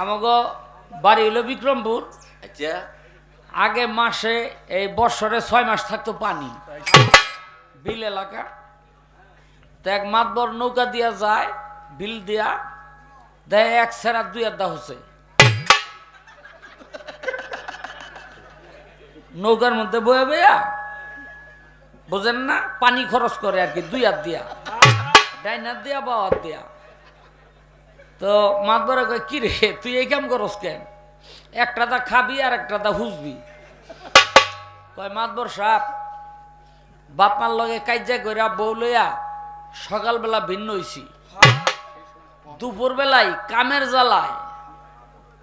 আমাগো বাড়ি হলো বিক্রমপুর। আচ্ছা। আগে মাসে এই বছরে ছয় মাস থাকতো পানি। বিল এলাকা। তো এক মাতবর নৌকা দিয়া যায় বিল দিয়া দেয় এক সেরা দুই আড্ডা হচ্ছে। নৌকার মধ্যে বয়ে বয়া বোঝেন না পানি খরচ করে আর কি দুই হাত দিয়া। ডাইনার দিয়া বা হাত দিয়া। তো মাতবরে কয় কি রে তুই এই কাম করস কেন? একটা দা খাবি আর একটা দা হুজবি। কয় মাতবর সাপ বাপমার লগে কাজ্যা কইরা বউ লইয়া সকালবেলা ভিন্ন হইছি। দুপুর বেলায় কামের জ্বালায়।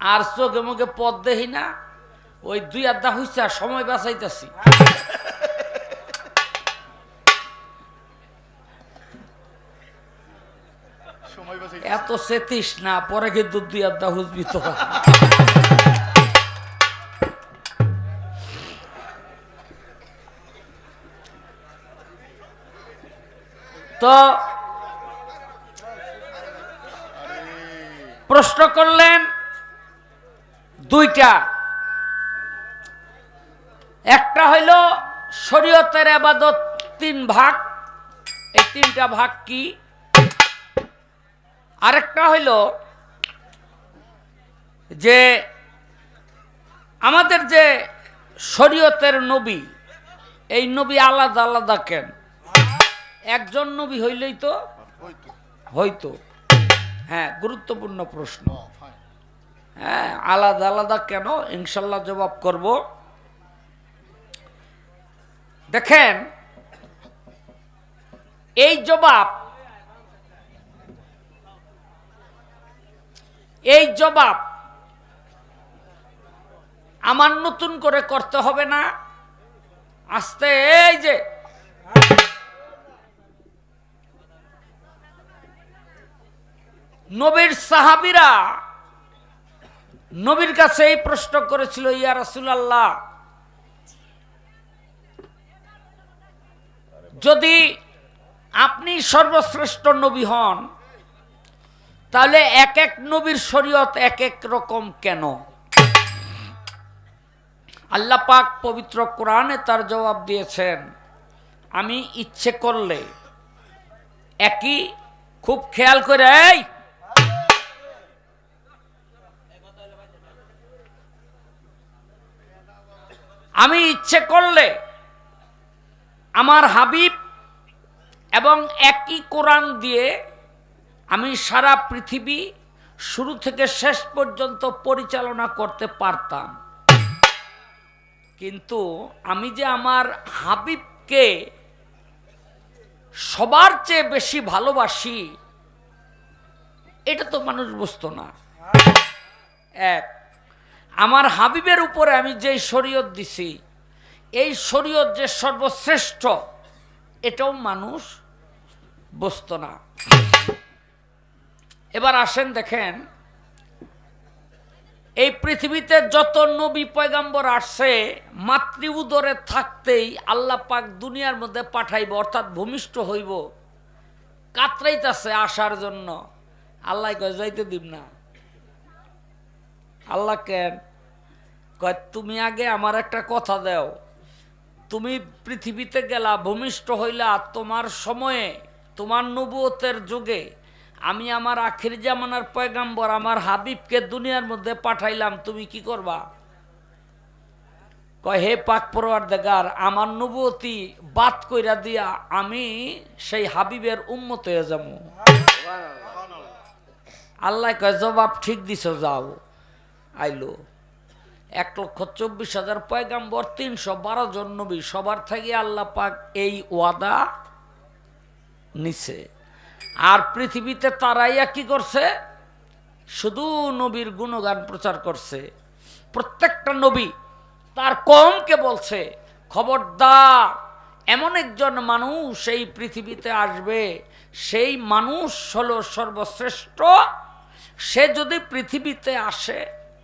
আর চোখে মুখে পথ দেখি না, ওই দুই আধা আর সময় বাঁচাইতেছি। এত সেতিস না, পরে কিন্তু দুই আধা হুজবি তো প্রশ্ন করলেন দুইটা। একটা হইল শরীয়তের আবাদত তিন ভাগ। এই তিনটা ভাগ কি? আরেকটা হইল যে আমাদের যে শরীয়তের নবী, এই নবী আলাদা আলাদা কেন? একজন নবী হইলেই তো ওই তো হয়তো হ্যাঁ গুরুত্বপূর্ণ প্রশ্ন। হ্যাঁ আলাদা আলাদা কেন? ইনশাল্লাহ জবাব করব। দেখেন, এই জবাব এই জবাব আমার নতুন করে করতে হবে না। আস্তে, এই যে। নবীর সাহাবিরা নবীর কাছে এই প্রশ্ন করেছিল, ইয়া রাসূলুল্লাহ, যদি আপনি সর্বশ্রেষ্ঠ নবী হন তাহলে এক এক নবীর শরীয়ত এক এক রকম কেন? আল্লাহ পাক পবিত্র কোরআনে তার জবাব দিয়েছেন, আমি ইচ্ছে করলে একই খুব খেয়াল করে, এই! আমি ইচ্ছে করলে আমার হাবিব এবং একই কোরআন দিয়ে আমি সারা পৃথিবী শুরু থেকে শেষ পর্যন্ত পরিচালনা করতে পারতাম। কিন্তু আমি যে আমার হাবিবকে সবার চেয়ে বেশি ভালোবাসি, এটা তো মানুষ বুঝতো না। এক, আমার হাবিবের উপরে আমি যে শরীয়ত দিছি, এই শরীয়ত যে সর্বশ্রেষ্ঠ, এটাও মানুষ বুঝত না। এবার আসেন দেখেন, এই পৃথিবীতে যত নবী পয়গাম্বর আসছে মাতৃ উদরে থাকতেই আল্লাহ পাক দুনিয়ার মধ্যে পাঠাইব, অর্থাৎ ভূমিষ্ঠ হইব। কাতরাইতাছে আসার জন্য। আল্লাহ কয়, যাইতে দিব না। আল্লাহ কেন? কয়, তুমি আগে আমার একটা কথা দাও। তুমি পৃথিবীতে গেলা, ভূমিষ্ঠ হইলা তোমার সময়ে, তোমার নবুয়তের যুগে আমি আমার আখির জামানার পয়গাম্বর, আমার হাবিবকে দুনিয়ার মধ্যে পাঠাইলাম, তুমি কি করবা? কয়, হে পাক পরোয়ার দেগার আমার নবুয়তি বাদ কইরা দিয়া আমি সেই হাবিবের উন্মত হয়ে যাব। আল্লাহ কয়, জবাব ঠিক দিছ, যাও। আইলো। এক লক্ষ চব্বিশ হাজার পয়গাম্বর, তিনশো বারো জন নবী, সবার থেকে আল্লাহ পাক এই ওয়াদা নিছে। আর পৃথিবীতে তারাইয়া কি করছে? শুধু নবীর গুণগান প্রচার করছে। প্রত্যেকটা নবী তার কমকে বলছে, খবরদার, এমন একজন মানুষ এই পৃথিবীতে আসবে। সেই মানুষ হলো সর্বশ্রেষ্ঠ। সে যদি পৃথিবীতে আসে,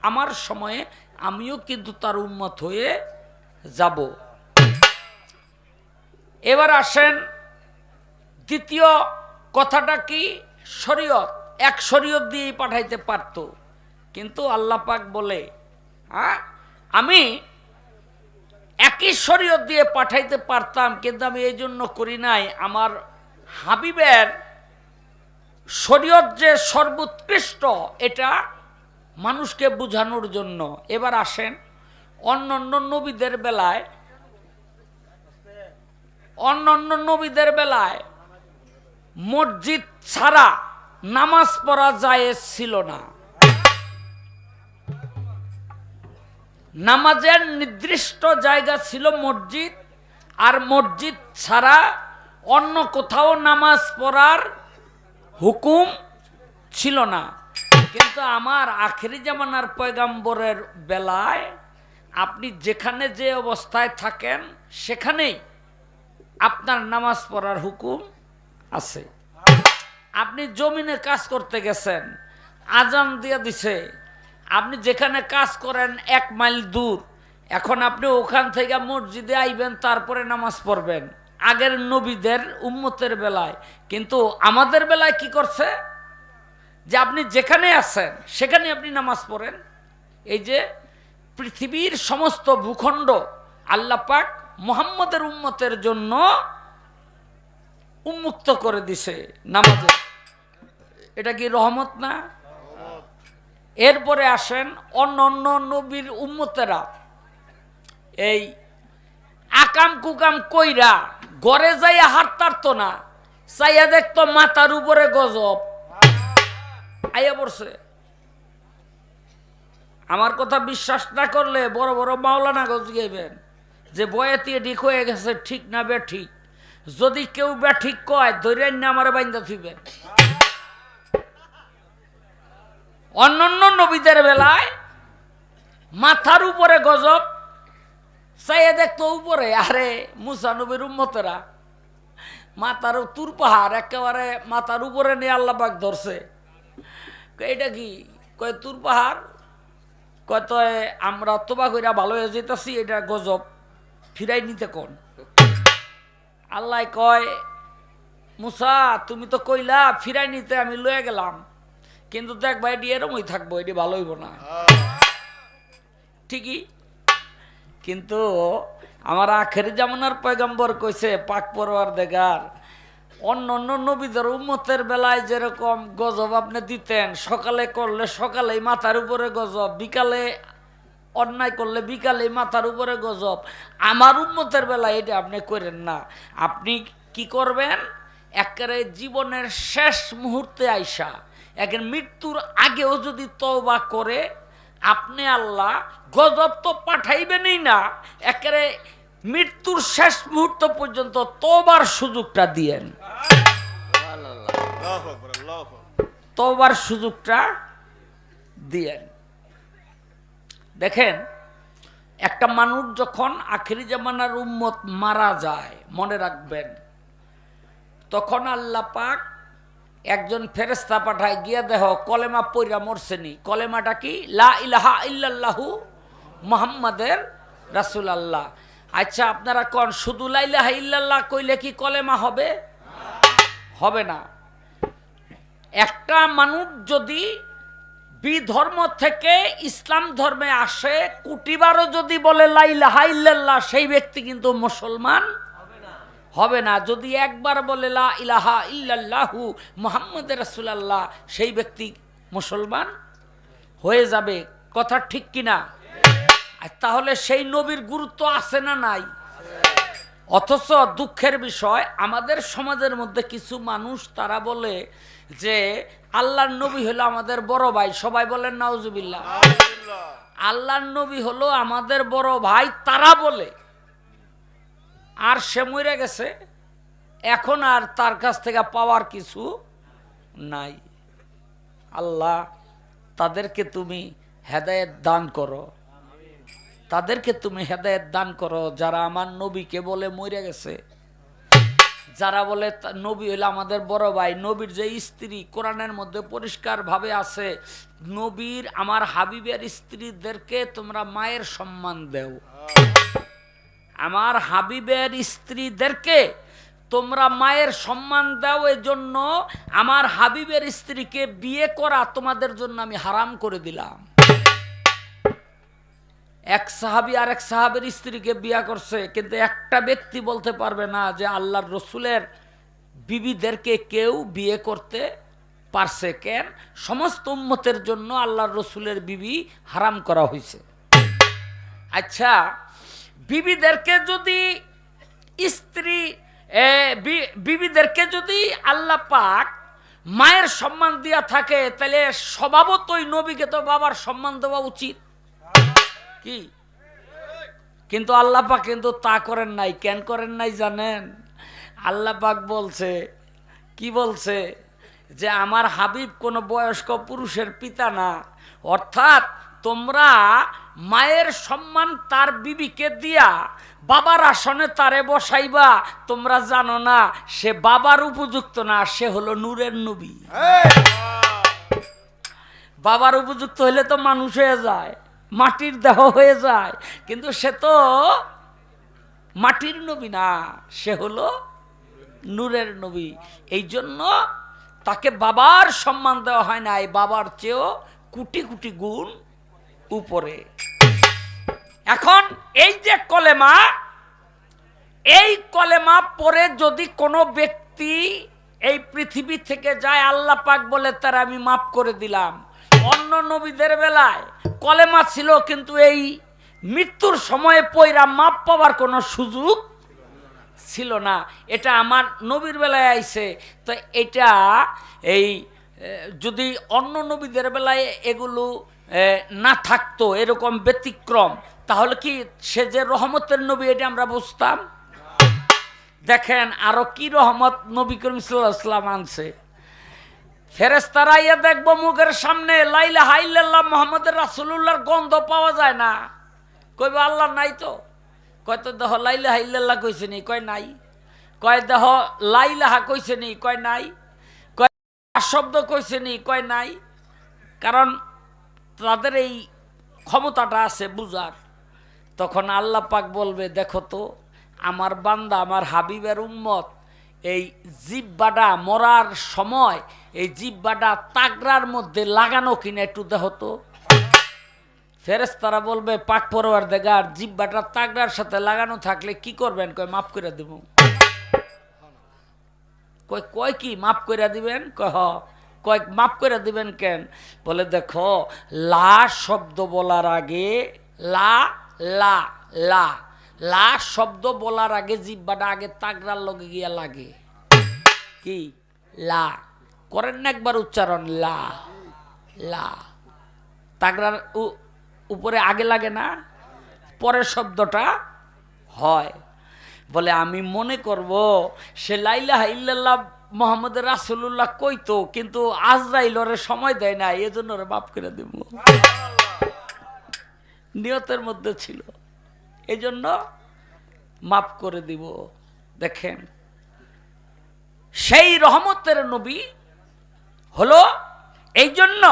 আমার সময়ে আমিও কিন্তু তার উন্মত হয়ে যাব। এবার আসেন দ্বিতীয় কথাটা কি? শরীয়ত, এক শরীয়ত দিয়েই পাঠাইতে পারতো। কিন্তু আল্লাহ পাক বলে হ্যাঁ আমি একই শরীয়ত দিয়ে পাঠাইতে পারতাম, কিন্তু আমি এই জন্য করি নাই। আমার হাবিবের শরীয়ত যে সর্বোৎকৃষ্ট, এটা মানুষকে বোঝানোর জন্য। এবার আসেন অন্য অন্য নবীদের বেলায় অন্য অন্য নবীদের বেলায় মসজিদ ছাড়া নামাজ পড়া যায় ছিল না। নামাজের নির্দিষ্ট জায়গা ছিল মসজিদ, আর মসজিদ ছাড়া অন্য কোথাও নামাজ পড়ার হুকুম ছিল না। কিন্তু আমার আখেরি জামানার পয়গাম্বরের বেলায় আপনি যেখানে যে অবস্থায় থাকেন, সেখানেই আপনার নামাজ পড়ার হুকুম আছে। আপনি জমিনে কাজ করতে গেছেন, আজান দিয়ে দিছে। আপনি যেখানে কাজ করেন এক মাইল দূর, এখন আপনি ওখান থেকে মসজিদে আইবেন, তারপরে নামাজ পড়বেন। আগের নবীদের উম্মতের বেলায়। কিন্তু আমাদের বেলায় কি করছে? যে আপনি যেখানে আছেন, সেখানে আপনি নামাজ পড়েন। এই যে পৃথিবীর সমস্ত ভূখণ্ড আল্লাহ পাক মোহাম্মদের উম্মতের জন্য উন্মুক্ত করে দিছে নামাজে। এটা কি রহমত না? এরপরে আসেন অন্য অন্য নবীর উম্মতেরা। এই আকাম কুকাম কইরা গড়ে যাইয়া হাত না, চাইয়া দেখতো মাথার উপরে গজব। আইয়া পড়ছে। আমার কথা বিশ্বাস না করলে বড় বড় মাওলানা গজ গাইবেন যে বয়াতি ঠিক হয়ে গেছে, ঠিক না বে ঠিক। যদি কেউ বে ঠিক কয় ধৈর্য না, আমার বাইন্দা থিবেন অন্যান্য নবীদের বেলায় মাথার উপরে গজব, চাইয়ে দেখতো উপরে, আরে মুসা নবীর উম্মতেরা, মাথার তুর পাহাড়, একেবারে মাথার উপরে নিয়ে আল্লাপাক ধরছে। এটা কি? কয়, তুর পাহাড়? কয় আমরা তোবা কইরা ভালো হয়ে যেতেছি এটা গজব। ফিরাই নিতে কোন? আল্লাহ কয়, মুসা, তুমি তো কইলা ফিরাই নিতে আমি লয়ে গেলাম। কিন্তু দেখ ভাই এটি এরমই থাকব এটি ভালো হইব না। ঠিকই। কিন্তু আমার আখের জামানার পয়গম্বর কইছে, পাক পরোয়ার দেগার অন্য অন্য নবীদের উম্মতের বেলায় যেরকম গজব আপনি দিতেন, সকালে করলে সকালেই মাথার উপরে গজব, বিকালে অন্যায় করলে বিকালে মাথার উপরে গজব। আমার উন্মতের বেলায় এটা আপনি করেন না। আপনি কি করবেন? একেবারে জীবনের শেষ মুহূর্তে আইসা একের মৃত্যুর আগেও যদি তওবা করে আপনি আল্লাহ গজব তো পাঠাইবেনই না একেবারে মৃত্যুর শেষ মুহূর্ত পর্যন্ত তবার সুযোগটা দিয়েন। আল্লাহু আকবার আল্লাহু আকবার। তবার সুযোগটা দিয়েন। দেখেন, একটা মানুষ যখন আখেরি জামানার উম্মত মারা যায়, মনে রাখবেন, তখন আল্লাহ পাক একজন ফেরেস্তা পাঠায়, গিয়া দেহ, কলেমা পইরা মরছেনি কলেমাটা কি? লা ইলাহা ইল্লাল্লাহু মোহাম্মদের রাসুল আল্লাহ আচ্ছা আপনারা কন শুধু লাইলাহা ইল্লাল্লাহ কইলে কি কলেমা হবে? হবে না। একটা মানুষ যদি বিধর্ম থেকে ইসলাম ধর্মে আসে, কুটিবারও যদি বলে লাইলাহা সেই ব্যক্তি কিন্তু মুসলমান হবে না। যদি একবার বলে লা ইলাহা ইল্লাল্লাহু মোহাম্মদ রাসূলুল্লাহ, সেই ব্যক্তি মুসলমান হয়ে যাবে। কথা ঠিক কিনা? তাহলে সেই নবীর গুরুত্ব আছে না নাই? অথচ দুঃখের বিষয় আমাদের সমাজের মধ্যে কিছু মানুষ তারা বলে যে আল্লাহর নবী হলো আমাদের বড় ভাই। সবাই বলেন নাউজুবিল্লাহ। আল্লাহর নবী হলো আমাদের বড় ভাই তারা বলে। আর সে মরে গেছে। এখন আর তার কাছ থেকে পাওয়ার কিছু নাই। আল্লাহ তাদেরকে তুমি হেদায়েত দান করো। তাদেরকে তুমি হেদায়ত দান করো, যারা আমার নবীকে বলে মরে গেছে। যারা বলে নবী হইল আমাদের বড় ভাই, নবীর যে স্ত্রী কোরআনের মধ্যে পরিষ্কারভাবে আছে, নবীর আমার হাবিবের স্ত্রীদেরকে তোমরা মায়ের সম্মান দেও। আমার হাবিবের স্ত্রীদেরকে তোমরা মায়ের সম্মান দাও জন্য আমার হাবিবের স্ত্রীকে বিয়ে করা তোমাদের জন্য আমি হারাম করে দিলাম। এক সাহাবি আর এক সাহাবের স্ত্রীকে বিয়া করছে, কিন্তু একটা ব্যক্তি বলতে পারবে না যে আল্লাহর রসুলের বিবিদেরকে কেউ বিয়ে করতে পারছে কেন? সমস্ত উম্মতের জন্য আল্লাহর রসুলের বিবি হারাম করা হয়েছে। আচ্ছা বিবিদেরকে যদি স্ত্রী বিবিদেরকে যদি আল্লাহ পাক মায়ের সম্মান দিয়া থাকে, তাহলে স্বভাবতই নবীকে তো বাবার সম্মান দেওয়া উচিত। কি? কিন্তু আল্লাহ পাক কিন্তু তা করেন নাই। কেন করেন নাই জানেন? আল্লাহ পাক বলছে কি বলছে? যে আমার হাবিব কোনো বয়স্ক পুরুষের পিতা না। অর্থাৎ তোমরা মায়ের সম্মান তার বিবিকে দিয়া বাবার আসনে তারে বসাইবা তোমরা জানো না সে বাবার উপযুক্ত না সে হলো নূরের নবী। বাবার উপযুক্ত হলে তো মানুষ হয়ে যায়। মাটির দেহ হয়ে যায়। কিন্তু সে তো মাটির নবী না, সে হলো নূরের নবী। এই জন্য তাকে বাবার সম্মান দেওয়া হয় না, এই বাবার চেয়েও কোটি কোটি গুণ উপরে। এখন এই যে কলেমা, এই কলেমা পরে যদি কোনো ব্যক্তি এই পৃথিবী থেকে যায়, আল্লাহ পাক বলে, তার আমি মাফ করে দিলাম। অন্য নবীদের বেলায় কলেমা ছিল, কিন্তু এই মৃত্যুর সময়ে পয়রা মাপ পাওয়ার কোনো সুযোগ ছিল না। এটা আমার নবীর বেলায় আইছে। তো এটা এই যদি অন্য নবীদের বেলায় এগুলো না থাকতো, এরকম ব্যতিক্রম, তাহলে কি সে যে রহমতের নবী, এটা আমরা বুঝতাম? দেখেন, আরও কি রহমত নবী করিম সাল্লাম আনছে। ফেরেস্তারা ইয়ে দেখব মুখের সামনে, লাইলা হাইল্লাহ মোহাম্মদের রাসুল্লাহর গন্ধ পাওয়া যায় না। কইবা আল্লাহ নাই তো। কয় তো দেহ লাইলা হাইল্লাহ কইছে নি? কয়, নাই। কয়, দেহ লাইলাহা কইছে নি? কয়, নাই। কয় শব্দ কইছে নি? কয়, নাই। কারণ তাদের এই ক্ষমতাটা আছে বুঝার। তখন আল্লাহ পাক বলবে, দেখো তো, আমার বান্দা, আমার হাবিবের উম্মত, এই জিব্বাটা মরার সময় এই জিব্বাটা তাগরার মধ্যে লাগানো কিনা একটু দেখো তো। ফেরেস্তারা বলবে পাক পরোয়ার দেগার জিব্বাটা তাগরার সাথে লাগানো থাকলে কি করবেন? কয়, মাফ করে দেব। কয় কয় কি, মাফ করে দিবেন? কয়, হ। কয়, মাফ করে দিবেন কেন? বলে, দেখো, লা শব্দ বলার আগে লা লা লা লা শব্দ বলার আগে জিব্বাটা আগে তাগরার লগে গিয়া লাগে। কি? লা। করেন না একবার উচ্চারণ, লা লা। তাগরার উ- উপরে আগে লাগে না, পরের শব্দটা হয়। বলে, আমি মনে করব সে লাইলা ইল্লাল্লাহ মোহাম্মদ রাসুল্লাহ কইতো, কিন্তু আজরাইলরে সময় দেয় না এই জন্য ওরে মাফ করে দেব। নিয়তের মধ্যে ছিল। এই জন্য মাফ করে দিব। দেখেন, সেই রহমতের নবী হলো এই জন্য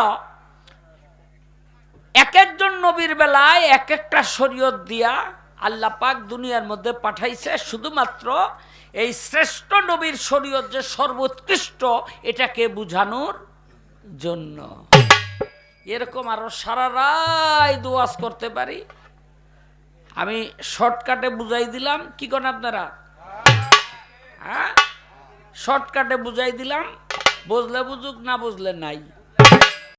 এক একজন নবীর বেলায় এক একটা শরীয়ত দিয়া আল্লাহ পাক দুনিয়ার মধ্যে পাঠাইছে। শুধুমাত্র এই শ্রেষ্ঠ নবীর শরীয়ত যে সর্বোৎকৃষ্ট, এটাকে বুঝানোর জন্য। এরকম আরও সারা রায় দোয়াজ করতে পারি। আমি শর্টকাটে বুঝাই দিলাম। কি করেন আপনারা? হ্যাঁ? শর্টকাটে বুঝাই দিলাম। বুঝলে বুঝুক না বুঝলে নাই।